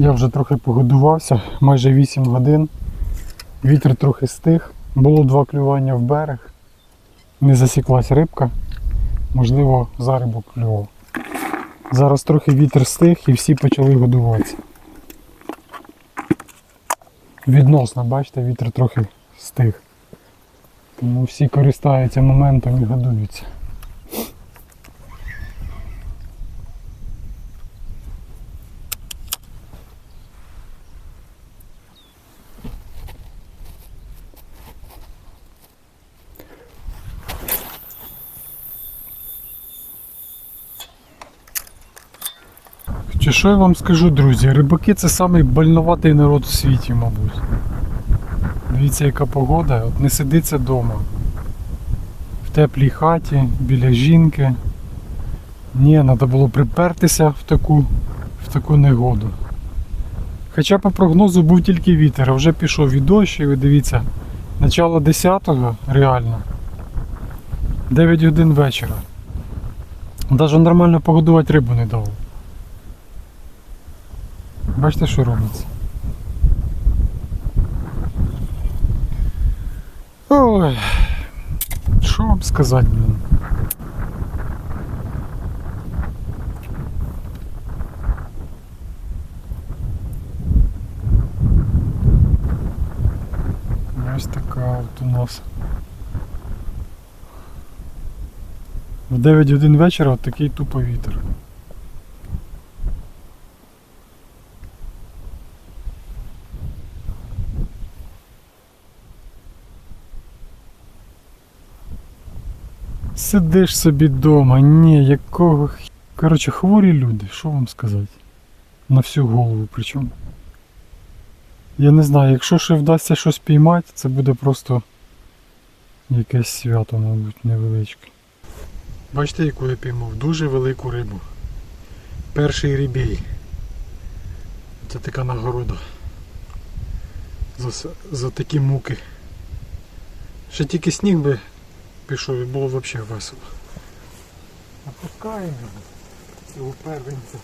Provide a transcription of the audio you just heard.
Я вже трохи погодувався, майже 8 годин. Вітер трохи стих. Було два клювання в берег. Не засіклась рибка. Можливо, за рибу клював. Зараз трохи вітер стих і всі почали годуватися. Відносно, бачите, вітер трохи стих. Тому всі користаються моментом і годуються. Чи що я вам скажу, друзі? Рибаки це самий больноватий народ у світі, мабуть. Дивіться, яка погода, от не сидиться вдома. В теплій хаті, біля жінки. Ні, треба було припертися в таку, в таку негоду. Хоча по прогнозу був тільки вітер, а вже пішов і дощ, і ви дивіться, начало 10-го реально. 9 годин вечора. Навіть нормально погодувати рибу не дало. Бачите, що робиться? Ой, що вам сказати, блін? Ось така от у нас. В 9 годин вечора от такий тупо вітер. Сидиш собі вдома, ні, якого. Коротше, хворі люди, що вам сказати? На всю голову причому. Я не знаю, якщо ще вдасться щось піймати, це буде просто якесь свято, мабуть, невеличке. Бачите, яку я піймав? Дуже велику рибу. Перший рібій. Це така нагорода. За, за такі муки. Ще тільки сніг би пішов і було взагалі весело. Опускаємо його. Цього первенця.